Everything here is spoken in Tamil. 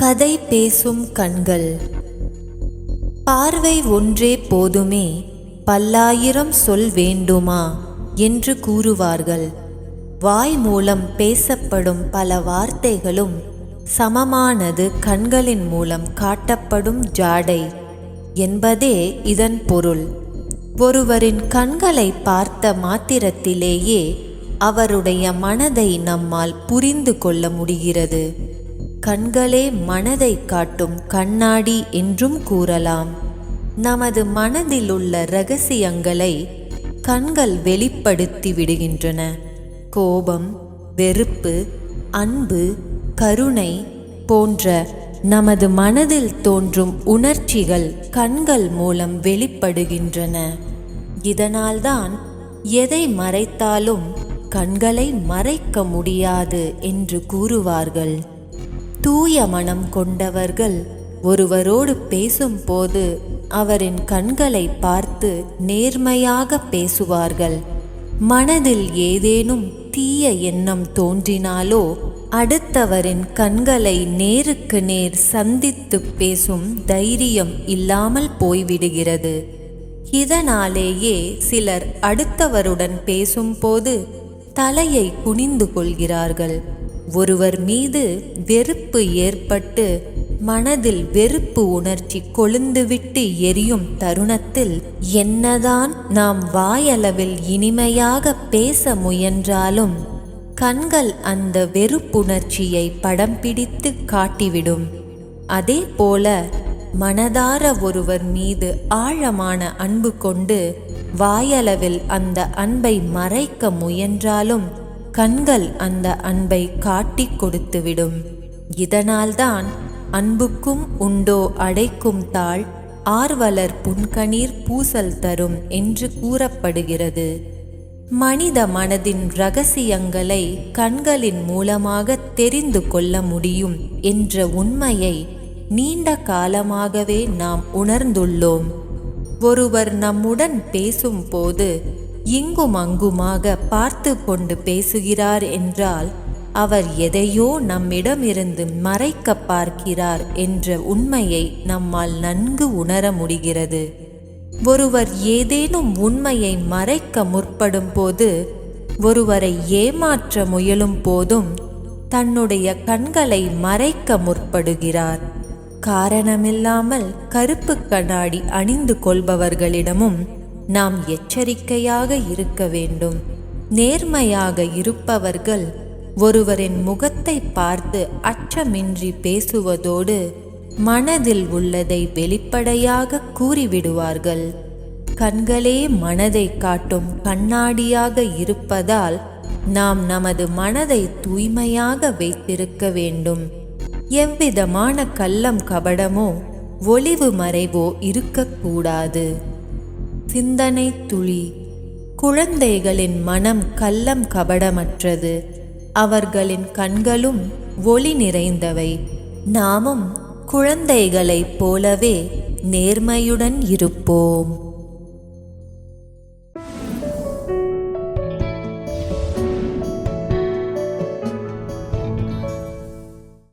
கதை பேசும் கண்கள். பார்வை ஒன்றே போதுமே பல்லாயிரம் சொல் வேண்டுமா என்று கூறுவார்கள். வாய் மூலம் பேசப்படும் பல வார்த்தைகளும் சமமானது கண்களின் மூலம் காட்டப்படும் ஜாடை என்பதே இதன் பொருள். ஒருவரின் கண்களை பார்த்த மாத்திரத்திலேயே அவருடைய மனதை நம்மால் புரிந்து கொள்ள முடிகிறது. கண்களே மனதை காட்டும் கண்ணாடி என்றும் கூறலாம். நமது மனதில் உள்ள ரகசியங்களை கண்கள் வெளிப்படுத்தி விடுகின்றன. கோபம் வெறுப்பு அன்பு கருணை போன்ற நமது மனதில் தோன்றும் உணர்ச்சிகள் கண்கள் மூலம் வெளிப்படுகின்றன. இதனால்தான் எதை மறைத்தாலும் கண்களை மறைக்க முடியாது என்று கூறுவார்கள். தூய மனம் கொண்டவர்கள் ஒருவரோடு பேசும்போது அவரின் கண்களை பார்த்து நேர்மையாக பேசுவார்கள். மனதில் ஏதேனும் தீய எண்ணம் தோன்றினாலோ அடுத்தவரின் கண்களை நேருக்கு நேர் சந்தித்து பேசும் தைரியம் இல்லாமல் போய்விடுகிறது. இதனாலேயே சிலர் அடுத்தவருடன் பேசும்போது தலையை குனிந்து கொள்கிறார்கள். ஒருவர் மீது வெறுப்பு ஏற்பட்டு மனதில் வெறுப்பு உணர்ச்சி கொழுந்துவிட்டு எரியும் தருணத்தில் என்னதான் நாம் வாயளவில் இனிமையாக பேச முயன்றாலும் கண்கள் அந்த வெறுப்புணர்ச்சியை படம் பிடித்து காட்டிவிடும். அதே போல மனதார ஒருவர் மீது ஆழமான அன்பு கொண்டு வாயளவில் அந்த அன்பை மறைக்க முயன்றாலும் கண்கள் அந்த அன்பை காட்டிக் கொடுத்துவிடும். இதனால்தான் அன்புக்கும் உண்டோ அடைக்கும் தாள் ஆர்வலர் புன்கணீர் பூசல் தரும் என்று கூறப்படுகிறது. மனித மனதின் ரகசியங்களை கண்களின் மூலமாக தெரிந்து கொள்ள முடியும் என்ற உண்மையை நீண்ட காலமாகவே நாம் உணர்ந்துள்ளோம். ஒருவர் நம்முடன் பேசும்போது இங்கும் அங்குமாக பார்த்து கொண்டு பேசுகிறார் என்றால் அவர் எதையோ நம்மிடமிருந்து மறைக்க பார்க்கிறார் என்ற உண்மையை நம்மால் நன்கு உணர முடிகிறது. ஒருவர் ஏதேனும் உண்மையை மறைக்க முற்படும் போது ஒருவரை ஏமாற்ற முயலும் போதும் தன்னுடைய கண்களை மறைக்க முற்படுகிறார். காரணமில்லாமல் கருப்பு கண்ணாடி அணிந்து கொள்பவர்களிடமும் நாம் எச்சரிக்கையாக இருக்க வேண்டும். நேர்மையாக இருப்பவர்கள் ஒருவரின் முகத்தை பார்த்து அச்சமின்றி பேசுவதோடு மனதில் உள்ளதை வெளிப்படையாக கூறிவிடுவார்கள். கண்களே மனதை காட்டும் கண்ணாடியாக இருப்பதால் நாம் நமது மனதை தூய்மையாக வைத்திருக்க வேண்டும். எவ்விதமான கள்ளம் கபடமோ ஒளிவு மறைவோ இருக்கக்கூடாது. சிந்தனை துளி. குழந்தைகளின் மனம் கள்ளம் கபடமற்றது. அவர்களின் கண்களும் ஒளி நிறைந்தவை. நாமும் குழந்தைகளைப் போலவே நேர்மையுடன் இருப்போம்.